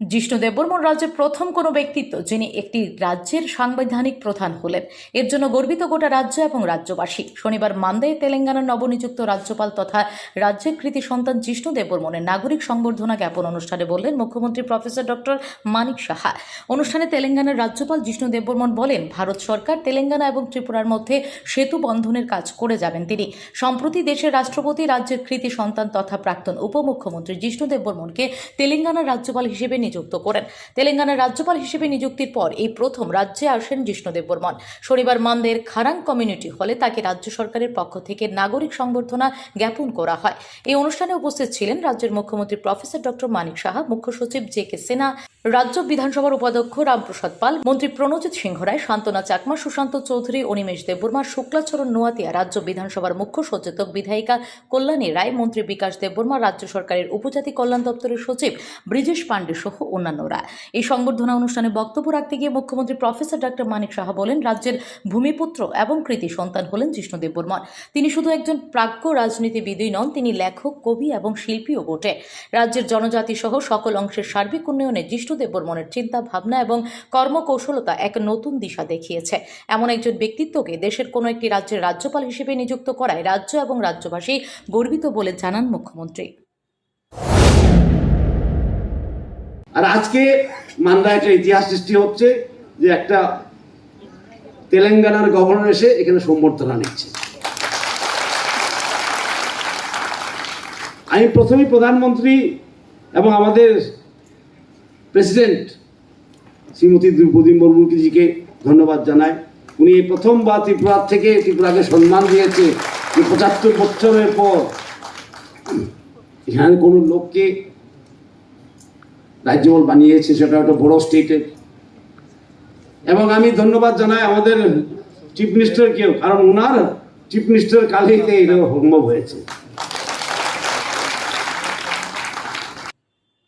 জিষ্ণু দেববর্মন রাজ্যের প্রথম কোনো ব্যক্তিত্ব যিনি একটি রাজ্যের সাংবিধানিক প্রধান হলেন। এর জন্য গর্বিত গোটা রাজ্য এবং রাজ্যবাসী। শনিবার মান্দায় তেলেঙ্গানার নবনিযুক্ত রাজ্যপাল তথা রাজ্যের কৃতি সন্তান জিষ্ণু দেববর্মনের নাগরিক সংবর্ধনা জ্ঞাপন অনুষ্ঠানে বললেন মুখ্যমন্ত্রী প্রফেসর ডক্টর মানিক সাহা। অনুষ্ঠানে তেলেঙ্গানার রাজ্যপাল জিষ্ণু দেববর্মন বলেন, ভারত সরকার তেলেঙ্গানা এবং ত্রিপুরার মধ্যে সেতু বন্ধনের কাজ করে যাবেন তিনি। সম্প্রতি দেশের রাষ্ট্রপতি, রাজ্যের কৃতি সন্তান তথা প্রাক্তন উপমুখ্যমন্ত্রী জিষ্ণু দেববর্মনকে তেলেঙ্গানার রাজ্যপাল হিসেবে নিযুক্ত করেন। তেলেঙ্গানার রাজ্যপাল হিসেবে নিযুক্তির পর এই প্রথম রাজ্যে আসেন জিষ্ণুদেব বর্মন শনিবার মানদের খারাং কমিউনিটি হলে তাকে রাজ্য সরকারের পক্ষ থেকে নাগরিক সংবর্ধনা জ্ঞাপন করা হয়। এই অনুষ্ঠানে উপস্থিত ছিলেন রাজ্যের মুখ্যমন্ত্রী প্রফেসর ডক্টর মানিক সাহা, মুখ্য সচিব জে কে সিনহা রাজ্য বিধানসভার উপাধ্যক্ষ রামপ্রসাদ পাল, মন্ত্রী প্রণজিৎ সিংহ রায়, শান্তনা চাকমা, সুশান্ত চৌধুরী, অনিমেষ দেববর্মা, শুক্লাচরণ নোয়াতিয়া, রাজ্য বিধানসভার মুখ্য সচেতক বিধায়িকা কল্যাণী রায়, মন্ত্রী বিকাশ দেববর্মা, রাজ্য সরকারের উপজাতি কল্যাণ দপ্তরের সচিব ব্রিজেশ পাণ্ডে সহ অন্যান্যরা। এই সংবর্ধনা অনুষ্ঠানে বক্তব্য রাখতে গিয়ে মুখ্যমন্ত্রী প্রফেসর ডক্টর মানিক সাহা বলেন, রাজ্যের ভূমিপুত্র এবং কৃতি সন্তান হলেন জিষ্ণু দেববর্মন তিনি শুধু একজন প্রাজ্ঞ রাজনীতিবিদই নন, তিনি লেখক, কবি এবং শিল্পীও বটে। রাজ্যের জনজাতি সহ সকল অংশের সার্বিক উন্নয়নে জিষ্ণু দেববর্মনের চিন্তা, ভাবনা এবং কর্মকৌশলতা এক নতুন দিশা দেখিয়েছে। এমন একজন ব্যক্তিত্বকে দেশের কোনো একটি রাজ্যের রাজ্যপাল হিসেবে নিযুক্ত করায় রাজ্য এবং রাজ্যবাসী গর্বিত বলে জানান মুখ্যমন্ত্রী। আর আজকে মান্দা একটা ইতিহাস সৃষ্টি হচ্ছে যে একটা তেলেঙ্গানার গভর্নর এসে এখানে সম্বর্ধনা নিচ্ছে। আমি প্রথমেই প্রধানমন্ত্রী এবং আমাদের প্রেসিডেন্ট শ্রীমতী দ্রৌপদী মুর্মুজিকে ধন্যবাদ জানায়। উনি এই প্রথমবার ত্রিপুরার থেকে ত্রিপুরাকে সম্মান দিয়েছে। যে পঁচাত্তর বছরের পর এখানে কোনো লোককে রাজ্যপাল বানিয়েছে, সেটা একটা বড় স্টেটের এবং আমি ধন্যবাদ জানাই আমাদের চিফ মিনিস্টারকেও কারণ ওনার চিফ মিনিস্টার কালেইতে এটা সম্ভব হয়েছে।